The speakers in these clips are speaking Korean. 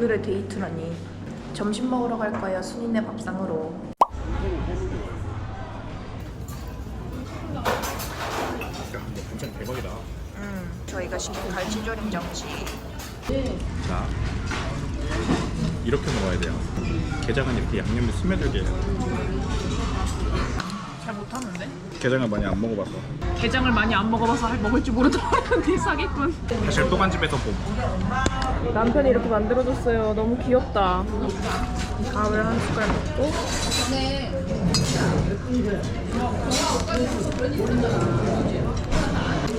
오늘의 데이트라니. 점심 먹으러 갈 거예요. 순이네 밥상으로. 반찬 대박이다. 음, 저희가 시킨 갈치조림 정치. 자, 이렇게 먹어야 돼요. 게장은 이렇게 양념이 스며들게 해요. 잘 못하는데? 게장을 많이 안 먹어봤어. 게장을 많이 안 먹어봐서 할 먹을 줄 모르더라고요. 사기꾼. 사실 또간 집에서 봄. 남편이 이렇게 만들어줬어요. 너무 귀엽다. 밥을 한 숟갈 먹고.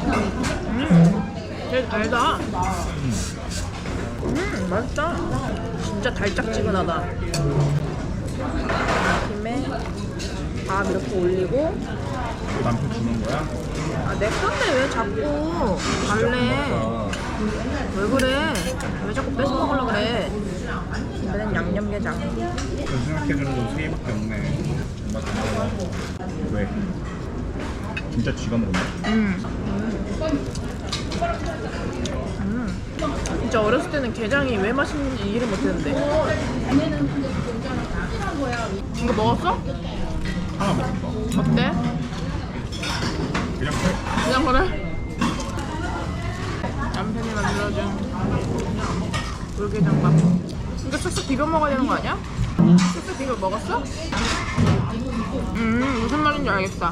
음, 되게 달다. 음, 맛있다. 진짜 달짝지근하다. 김에 밥 이렇게 올리고. 남편 주는 거야? 아, 내 건데 왜 자꾸 달래? 왜 그래? 왜 자꾸 뺏어 먹으려 그래? 이번엔 양념게장. 그 생각해주는 건 세이밖에 없네. 정말 고마워. 왜? 진짜 쥐가 먹었네. 음. 음. 진짜 어렸을 때는 게장이 왜 맛있는지 이해를 못했는데. 이거 먹었어? 하나 먹었어. 어때? 그냥 그래. 그냥 그래? 남편이 만들어준 물게장밥. 이거 쓱쓱 비벼 먹어야 되는 거 아니야? 쓱쓱 비벼 먹었어? 음 무슨 말인지 알겠다.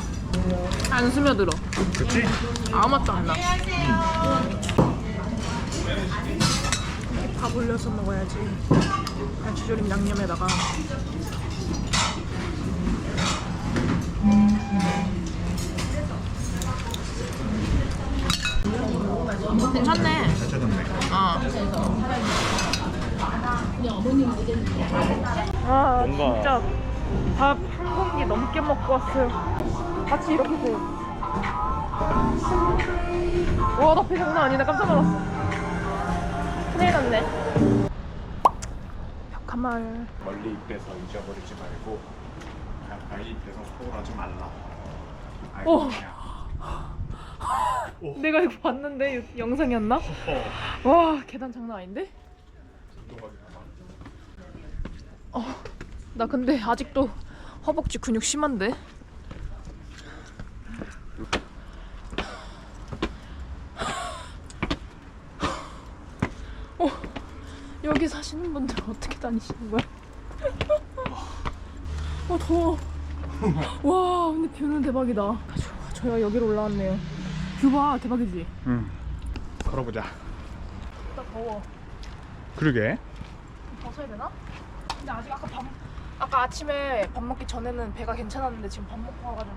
안 스며들어. 그치? 아무 맛도 안 나. 이렇게 밥 올려서 먹어야지. 갈치조림 양념에다가. 먹고 왔어요. 같이 이렇게 돼요. 와, 나배 장난 아니다. 깜짝 놀랐어. 큰일 났네. 벽한마을. 멀리 입대서 잊어버리지 말고 가까이 입대서 소홀하지 말라. 오. 내가 이거 봤는데 유- 영상이었나? 어. 와, 계단 장난 아닌데? 어, 나 근데 아직도 허벅지 근육 심한데? 어, 여기 사시는 분들 어떻게 다니시는 거야? 어, 더워. 와, 근데 뷰는 대박이다. 저, 저희가 여기로 올라왔네요. 뷰 봐, 대박이지? 응. 걸어보자. 진짜 더워. 그러게. 벗어야 되나? 근데 아직 아까 밥 아까 아침에 밥 먹기 전에는 배가 괜찮았는데 지금 밥 먹고 와가지고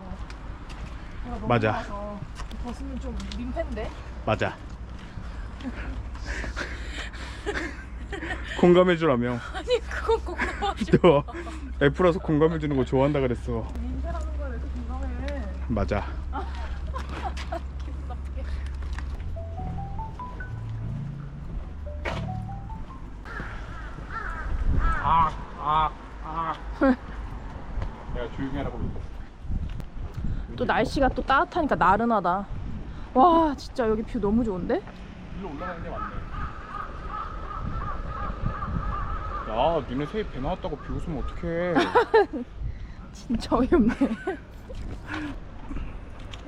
배가 너무 맞아. 고파서 벗으면 좀 민폐인데? 맞아. 공감해 주라며. 아니 그건 궁금하지 너 F라서 공감해 주는 거 좋아한다 그랬어. 민폐라는 거에 왜 이렇게 공감해 맞아. 기분 나쁘게 아, 아, 아. 조용히 하라고. 또 날씨가 또 따뜻하니까 나른하다 와 진짜 여기 뷰 너무 좋은데? 일로 올라가는 게 맞네. 야, 니네 세입 배 나왔다고 비 웃으면 어떡해. 진짜 어이없네 배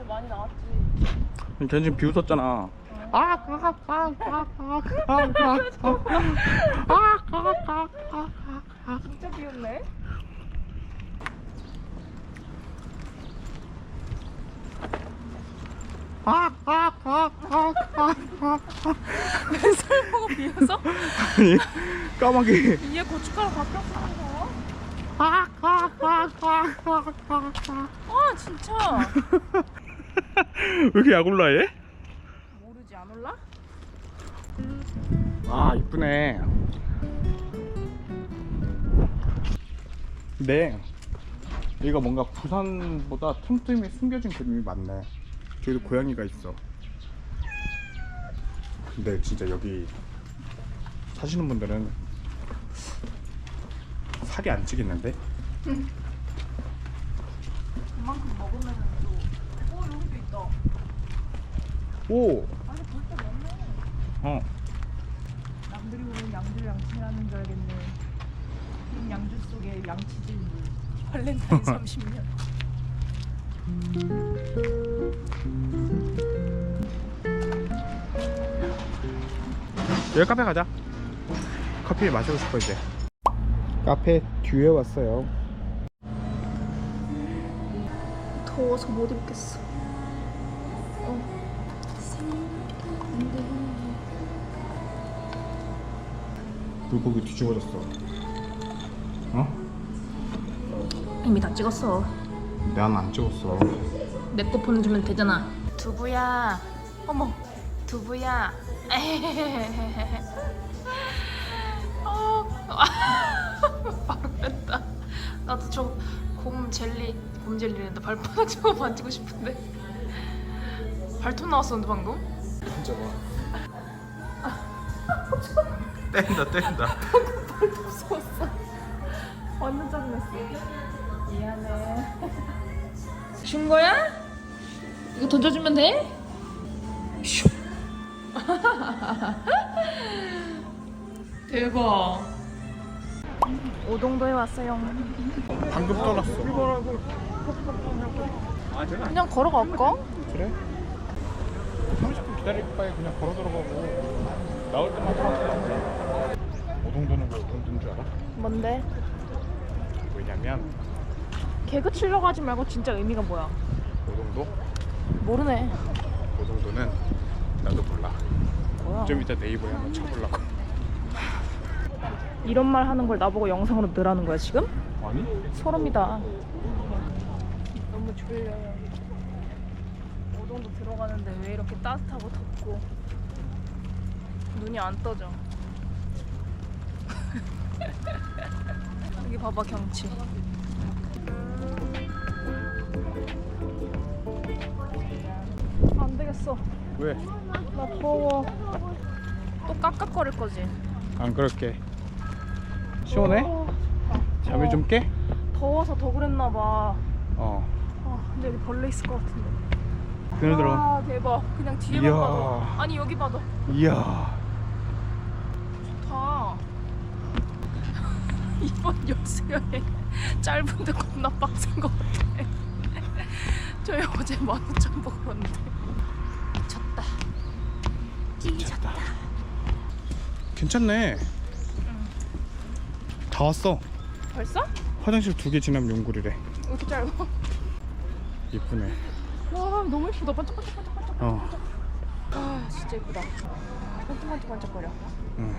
많이 나왔지 걔 지금 비 웃었잖아. 진짜 비웃네 아? 아. 네. 많네. 저기도 고양이가 있어. 근데 진짜 여기 사시는 분들은 살이 안 찌겠는데? 그만큼 먹으면 또. 어 여기도 있다. 오! 아니 볼때 먹네. 어. 나 남들이 보면 양주를 양치하는 줄 알겠네. 흰 양주 속에 양치질 물. 발렌타인 30년. 여기 카페 가자. 커피 마시고 싶어 이제. 카페 뒤에 왔어요. 더워서 못 입겠어. 물고기 뒤집어졌어. 어? 이미 다 찍었어. 난 안 찍었어. 내 거 보내주면 되잖아. 두부야. 어머, 두부야. 어, 바로 뺐다. 나도 저 곰 젤리, 곰 젤리랜다 발바닥 좀 만지고 싶은데. 발톱 나왔었는데 방금? 진짜 봐. 뗀다 뗀다. 완전 짜증났어. 미안해. 준 거야? 이거 던져주면 돼? 슉. 대박. 오동도에 왔어요. 방금 떠났어. 그냥 걸어갈까? 그래? 30분 기다릴 바에 그냥 걸어 들어가고 나올 때만 타고 오동도는 왜 오동도인 줄 알아? 뭔데? 왜냐면 개그 치려고 하지 말고 진짜 의미가 뭐야? 오동도? 모르네. 오동도는 나도 몰라 뭐야? 좀 이따 네이버에 한번 쳐보려고 이런 말 하는 걸 나보고 영상으로 넣으라는 거야 지금? 아니? 소름이다. 너무 졸려요. 오동도 들어가는데 왜 이렇게 따뜻하고 덥고 눈이 안 떠져. 여기 봐봐 경치. 안 되겠어. 왜? 나 더워. 또 깍깍거릴 거지. 안 그럴게 시원해? 어, 잠이 좀 깨? 더워서 더 그랬나 봐. 어 아, 근데 여기 벌레 있을 것 같은데. 그늘 들어 아 대박 그냥 뒤에만 이야. 봐도 아니 여기 봐도 이야 좋다 이번 여수여행 짧은데 겁나 빡센 것 같아 저희 어제 15,000원 먹었는데 미쳤다 찢었다 괜찮네 다 왔어 벌써? 화장실 두 개 지나면 용굴이래 왜 이렇게 짧아? 이쁘네 와 너무 예쁘다 반짝반짝 반짝 반짝 어 아 진짜 예쁘다 반짝반짝 반짝거려 응.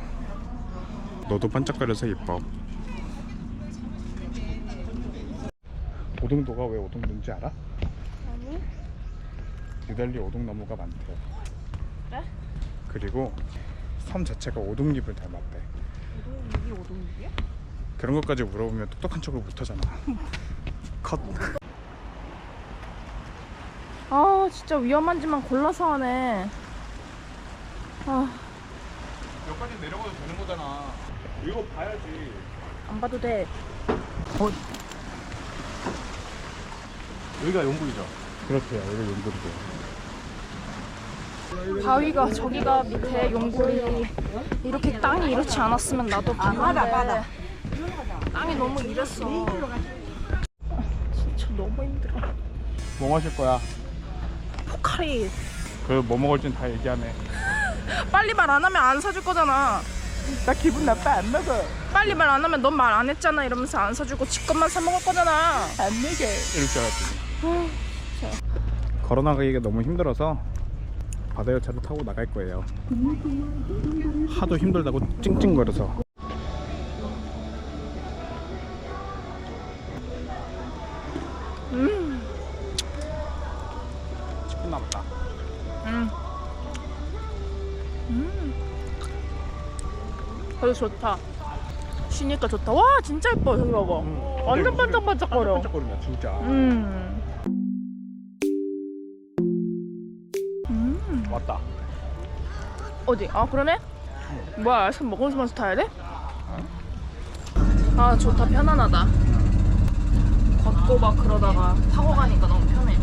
너도 반짝거려서 예뻐. 오동도가 왜 오동도인지 알아? 아니 뉴델리 오동나무가 많대. 그래? 그리고 섬 자체가 오동잎을 닮았대. 오동육이 오동육이야? 그런 것까지 물어보면 똑똑한 척을 못하잖아. 컷. 아 진짜 위험한 짓만 골라서 하네 아 여기까지 내려가도 되는 거잖아. 이거 봐야지. 안 봐도 돼. 어? 여기가 용굴이죠? 그렇대요. 여기 용굴이죠. 바위가 저기가 밑에 용굴이 이렇게 땅이 이렇지 않았으면 나도 봤는데 땅이 너무 이랬어. 아, 진짜 너무 힘들어. 뭐 마실 거야? 포카리 그 뭐 먹을진 다 얘기하네. 빨리 말 안 하면 안 사줄 거잖아. 나 기분 나빠 안 먹어. 빨리 말 안 하면 넌 말 안 했잖아 이러면서 안 사주고 지 것만 사 먹을 거잖아. 안 먹어. 이럴 줄 알았지. 걸어 나가기가 너무 힘들어서 바다 열차를 타고 나갈 거예요. 하도 힘들다고 찡찡거려서. 음, 10분 남았다. 음, 음. 그래도 좋다. 쉬니까 좋다. 와 진짜 예뻐 저기 봐봐. 완전 반짝반짝거려. 반짝거린다 진짜. 음. 맞다 어디? 아 그러네? 뭐야 아이스크림 먹으면서 타야 돼? 아 좋다 편안하다 걷고 막 그러다가 타고 가니까 너무 편해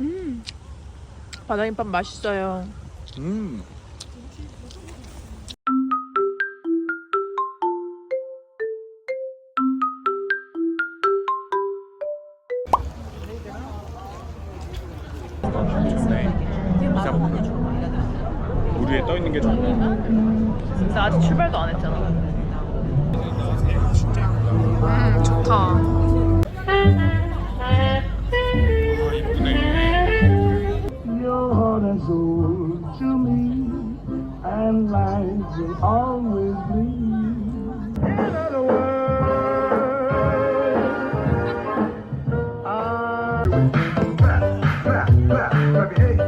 음 바다김밥 맛있어요 음 좋네. 이사복 풀어줘. 물 위에 떠 있는 게 좋아. 근데 아직 출발도 안 했잖아. 음, 좋다. 아. Your heart and soul to me, and mine will always Hey.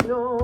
연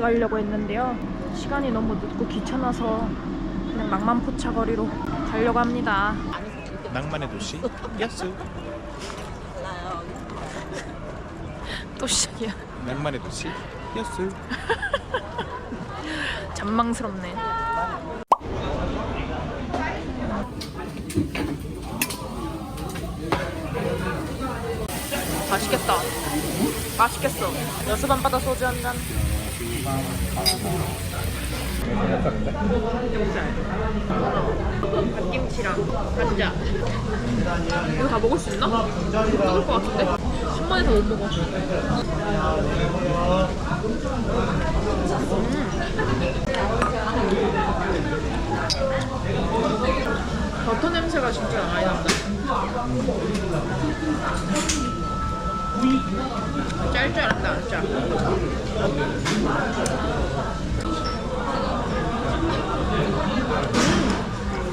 포차거리 가려고 했는데요. 시간이 너무 늦고 귀찮아서 그냥 낭만 포차 거리로 가려고 합니다. 낭만의 도시. 야스. 또 시작이야. 낭만의 도시. 야스. 잔망스럽네. 맛있겠다. 맛있겠어. 여수밤 바다 소주 한 잔. 갓김치랑 감자. 이거 다 먹을 수 있나? 먹을 것 같은데? 10만에서 못 먹어. 버터 냄새가 진짜 많이 난다. 짤짤한다, 안 짜.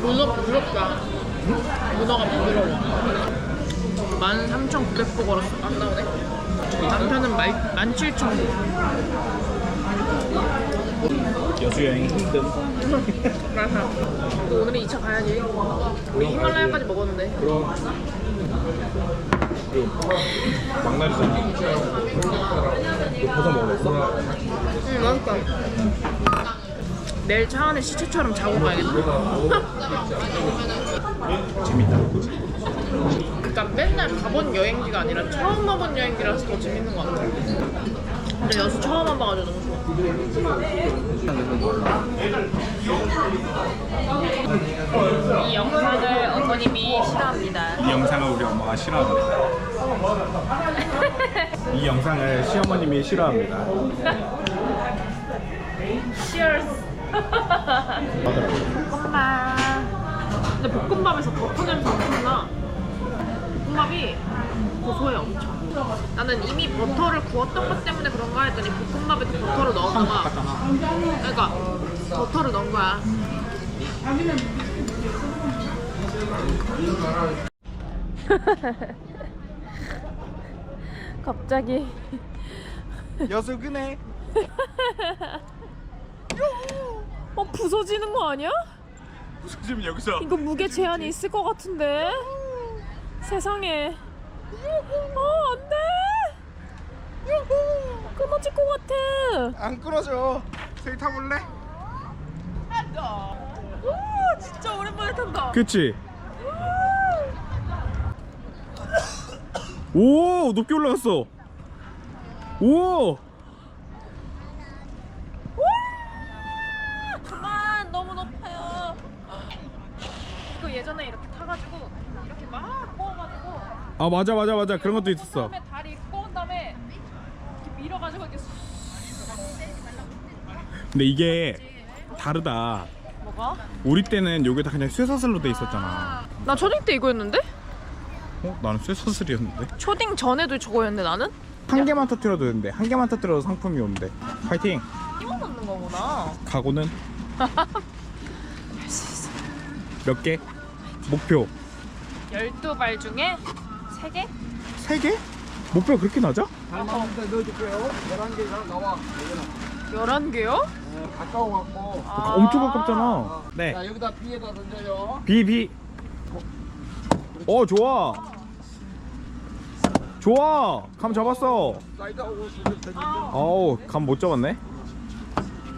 문어 부드럽다. 문어가 부드러워. 13,900보 걸었어. 안 나오네. 남편은 17,000보. 여수 여행 힘듦. 맞아. 또 오늘은 2차 가야지. 우리 히말라야까지 먹었는데. 그럼. 그리고 막날이잖아. 너 버섯 먹었어? 응, 맛있다. 내일 차 안에 시체처럼 자고 가야겠다. 재밌다. 그러니까 맨날 가본 여행지가 아니라 처음 와본 여행지라서 더 재밌는 것 같아. 근데 여수 처음 와봐가지고 너무 좋아. 이 영상을 어머님이 싫어합니다. 이 영상을 우리 엄마가 싫어합니다. 이 영상을 시어머님이 싫어합니다. Cheers. 볶음밥. 근데 볶음밥에서 버터 냄새 엄청 나. 볶음밥이 고소해 엄청. 나는 이미 버터를 구웠던 것 때문에 그런가 했더니 볶음밥에도 버터를 넣었나 봐. 그러니까 버터를 넣은 거야. 갑자기 여수그네. 어 부서지는 거 아니야? 지금 여기서 이거 무게 제한이 있을 것 같은데 세상에 어 안 돼 끊어질 것 같아 안 끊어져. 저기 타볼래? 오 진짜 오랜만에 탄다 그치? 오 높게 올라갔어. 오. 그만 너무 높아요 이거 예전에 이렇게 타가지고 이렇게 막 꼬 아 맞아 맞아 맞아 그런 것도 있었어. 다음에 다리 꼬은 다음에 이렇게 밀어가지고 이렇게 쑥 근데 이게 다르다. 뭐가? 우리 때는 여기 다 그냥 쇠사슬로 돼 있었잖아. 나 초딩 때 이거였는데? 어? 나는 쇠사슬이었는데. 초딩 전에도 저거였는데 나는? 한 개만 터뜨려도 되는데 한 개만 터뜨려도 상품이 오는데. 파이팅. 끼워 넣는 거구나 각오는 할 수 있어 몇 개? 목표 12발 중에 3개? 세 개? 목표 그렇게 낮아? 닮았는데 넣어줄게요. 11개 나와. 11 개요? 네, 가까워 갖고. 아. 엄청 가깝잖아. 네. 자, 여기다 비에다 던져요. 비 비. 어 좋아. 좋아. 감 잡았어. 사이드 하고 수술 던지고. 어우 감 못 잡았네.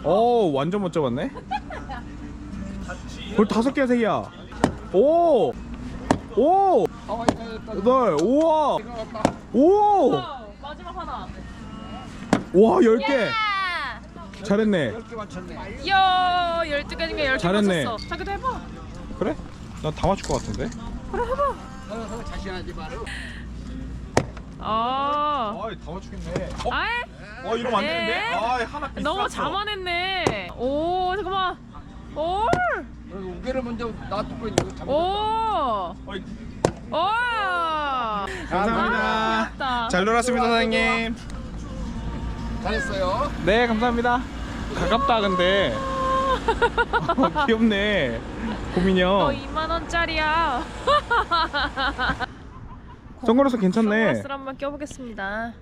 어우 완전 못 잡았네. 벌 다섯 개야 세 개야. 오. 오. 여덟. 우와. 갔다. 오. 어, 마지막 하나 와열 개. 잘했네. 10개 맞췄네. 이야 12개 중에 10개 잘했네. 맞췄어 자기도 해봐 그래? 나다 맞출 것 같은데. 서로 자신하지 말고. 아 아이 다 맞추겠네. 어? 아이 어 이러면 안 에? 되는데? 아이 하나 비쌌어. 너무 자만했네 오 잠깐만 오 그리고 우개를 먼저 놔두고 이거 잡는 오 거. 어이, 오 감사합니다. 귀엽다. 잘 놀았습니다 사장님. 잘했어요. 네 감사합니다. 가깝다 근데. 어, 귀엽네. 고민이 어 형. 2만 원짜리야 선글라스 괜찮네. 선글라스를 한번 껴보겠습니다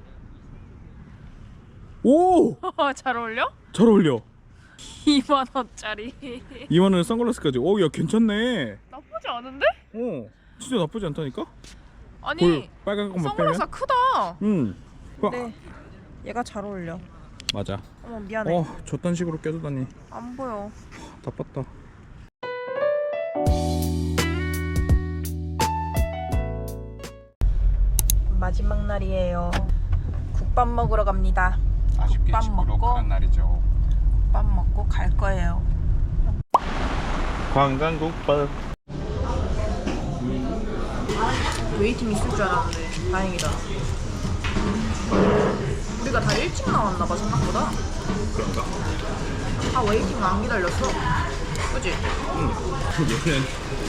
오! 잘 어울려? 잘 어울려. 2만 원짜리 이거는 선글라스까지. 오, 야 괜찮네. 나쁘지 않은데? 어, 진짜 나쁘지 않다니까? 아니 볼 빨간 것만 빼면. 선글라스가 크다 응. 와, 네 얘가 잘 어울려 맞아. 어머 미안해 어, 저딴 식으로 껴주다니 안 보여 나빴다. 마지막 날이에요 국밥 먹으러 갑니다 아쉽게 국밥 집으로 먹고. 가는 날이죠. 국밥 먹고 갈 거예요 관광국밥. 웨이팅 있을 줄 알았는데 다행이다 우리가 다 일찍 나왔나 봐 생각보다 그런가? 아 웨이팅 안 기다렸어 그지? 얘는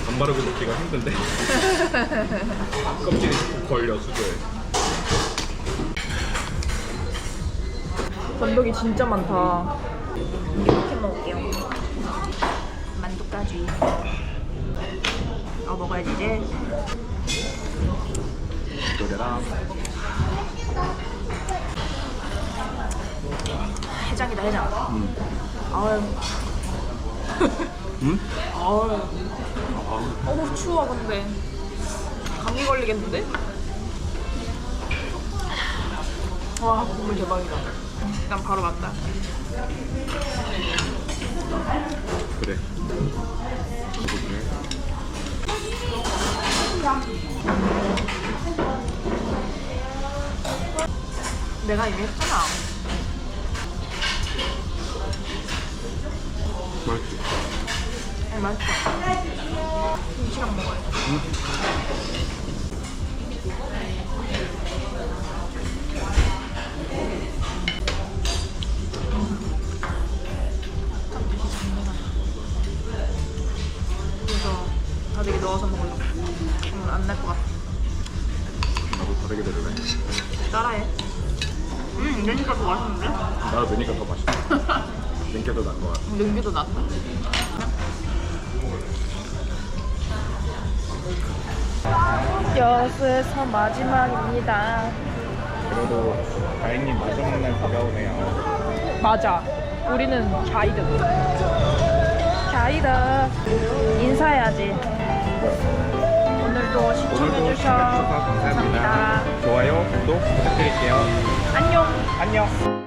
안 바르고 먹기가 힘든데. 껍질이 자꾸 걸려 수조에. 건더기 진짜 많다 이렇게 먹을게요 만두까지 아 먹어야지 이제 노래랑 해장이다 해장. 아유. 응? 아유. 어우 추워 근데. 감기 걸리겠는데? 와 국물 대박이다. 일단 바로 간다. 그래. 내가 이미 했잖아 맛있지? 네, 맛있어. 김치랑 먹어야 돼 그래서 다대기 넣어서 먹으려고 안 날 것 같아 나도 다르게 되려네. 따라해 음 내니까 더 맛있는데? 나도 넣으니까 더 맛있어. 냉겨도 난거 같아. 능기도 낫다 여수에서 마지막입니다 그래도 다행히 마지막 날 다가오네요. 맞아. 우리는 자이드. 자이드. 인사해야지. 오늘도 오늘도 시청해주셔. 시청해주셔서 감사합니다. 좋아요, 구독 부탁드릴게요. 안녕. 안녕.